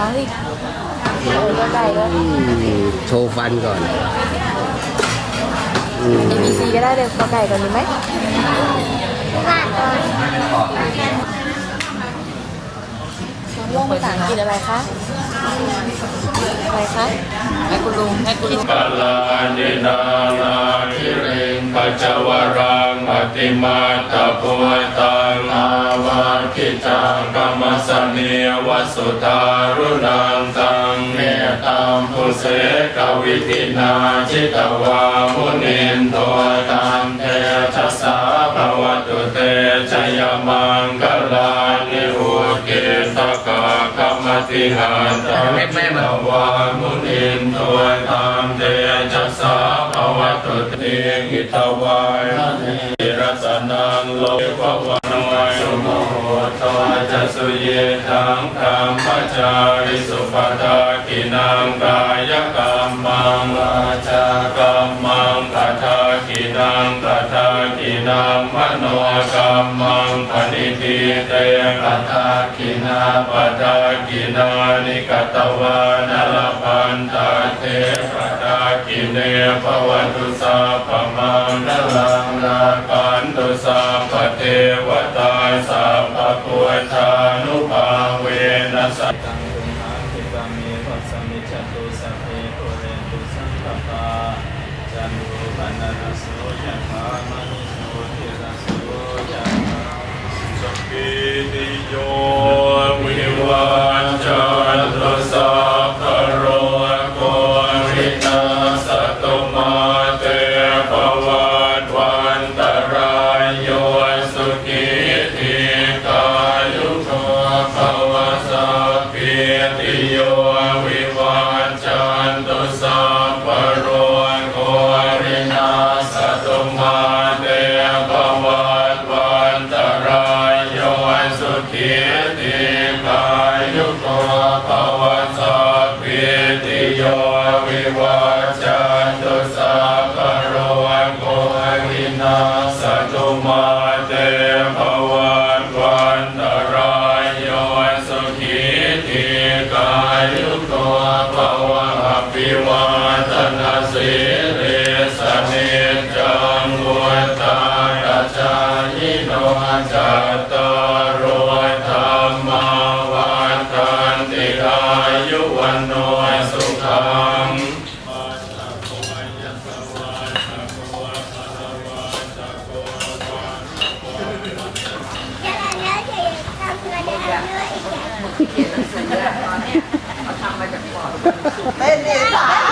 ร้องดิเออก็ได้ก็อืมโชว์ฟันก่อนอืม A B C ก็ได้เลยกอไก่ก่อนดีไหมลงภาษาอังกฤษอะไรคะ อะไรคะให้คุณลุงให้คุณลุงกาลานินานาคิริงปัจจวรังอติมาตะโพตังอาวาคิจังกรรมสเนียวสุตารุนังตังเมตตามภุเสกวิธินาจิตวามุนินโทตันเทชัส สิหาตังจิตวามุนินโทตันเทชัสสาภวตุเตหิตวายนิรัสนังโลกวันวายสมโหโตจะสุเยทังธรรมจาริสุปตากินังกายกรรมังวาจากรรมังกทากินังกทากินังมโนกรรมังปณิทิเตกทากิ นาปทากินานิกตวานลพันตาเทปทากิเนภวันตุสาปมังนลังนากันตุสาปเทวตาสาปปุถทานุภาเวนัสสตังตุมหังคิปะเมวัสสมิจจตุสัพเพโกเรนตุสังคปาจันโทปนรสโสยะถามณิโสติรสโสยะถาสปิติโย มาเตภวัตวันตรายโยสุขีติกายุโกภวสัพพิติโยวิวัจจันตุสัพพะโรโกวินาสตุมาเตภว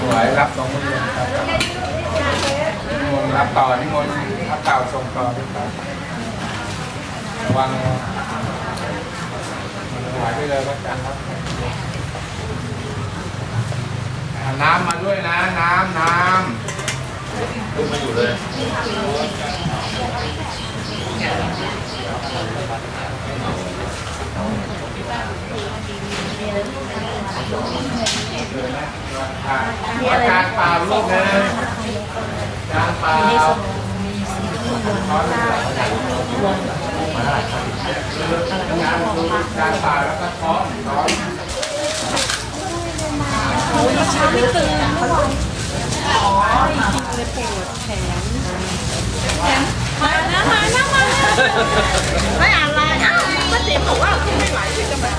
สวยรับสองมือครับนิมนต์รับต่อนิมนต์รับเก่าส่งต่อด้วยครับระวังหายไปเลยวัดจันทร์ครับน้ำมาด้วยนะ น้ำน้ำอ่าอา จารย์เปล่าลูกเลยอาจารย์เปล่าช้อนเลยงานการป่าแล้วก็ท้อนท้อนไม่อะไรอ้าวป้าติ๋มบอกว่าไม่ไหวที่จะมา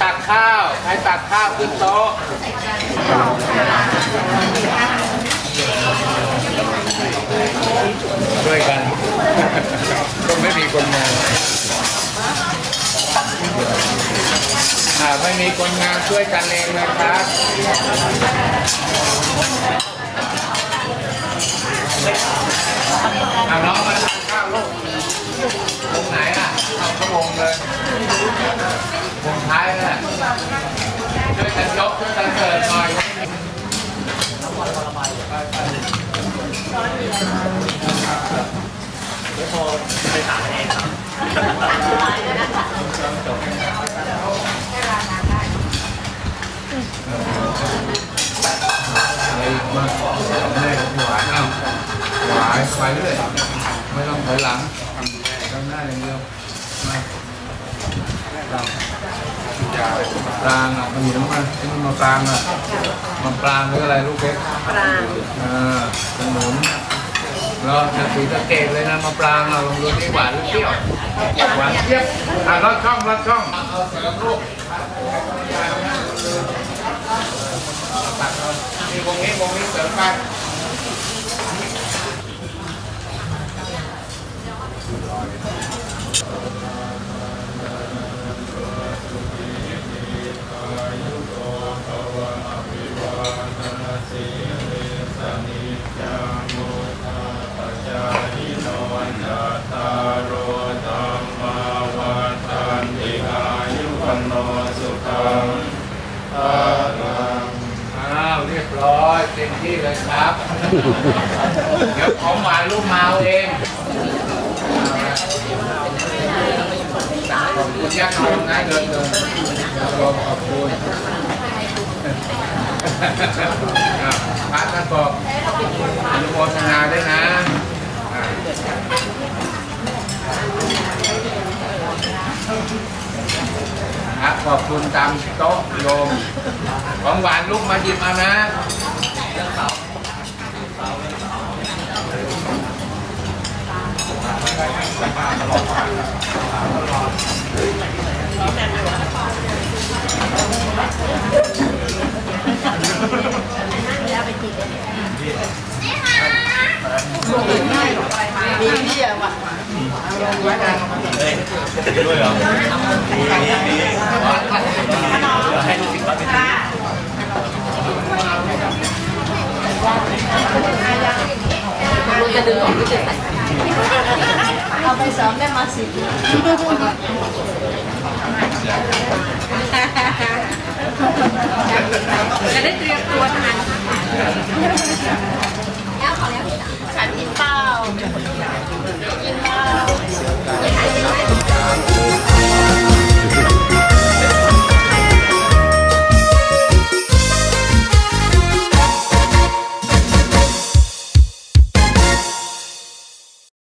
ตักข้าวใครตักข้าวขึ้นโต๊ะช่วยกันต้องไม่มีคนงานอ่าไม่มีคนงานช่วยกันเองนะครับเอาน้องมาทานข้าวลูกวงไหนอะ เอาเข้าวงเลยวงท้ายนะช่วยกันยกช่วยกันเปิดหน่อยอะไรอีกมากแม่หวานเอาหวานไปเรื่อยไม่ต้องถอยหลังทำหน้าอย่างเดียวมาเรา ปรางอะมันอยู่น้ำมันที่มันมาปรางอะมันปรางหรืออะไรลูกเล็กปรางอ่าขนุนเราจะสีสะเกตเลยนะมาปรางเราลองดูที่หวานหรือเปรี้ยวหวานเจี๊ยบอะรอดช่องรอดช่องเอาเสริมลูกตัดเอานี่วงนี้วงนี้เสริมไป รียบร้อยเต็มที่เลยครับ เดี๋ยวของหวานลูกมาเอาเองขอบคุณยักษ์เอาง่ายเดินเดินขอบคุณอะพระท่านบอกอนุโมทนาด้วยนะอะ ครับขอบคุณตามโต๊ะโยมของหวานลูกมาหยิบมานะ ลุงจะดึงออกก็จะใส่เอาไปซ้อมได้มาสิจะได้เตรียมตัวทันใช่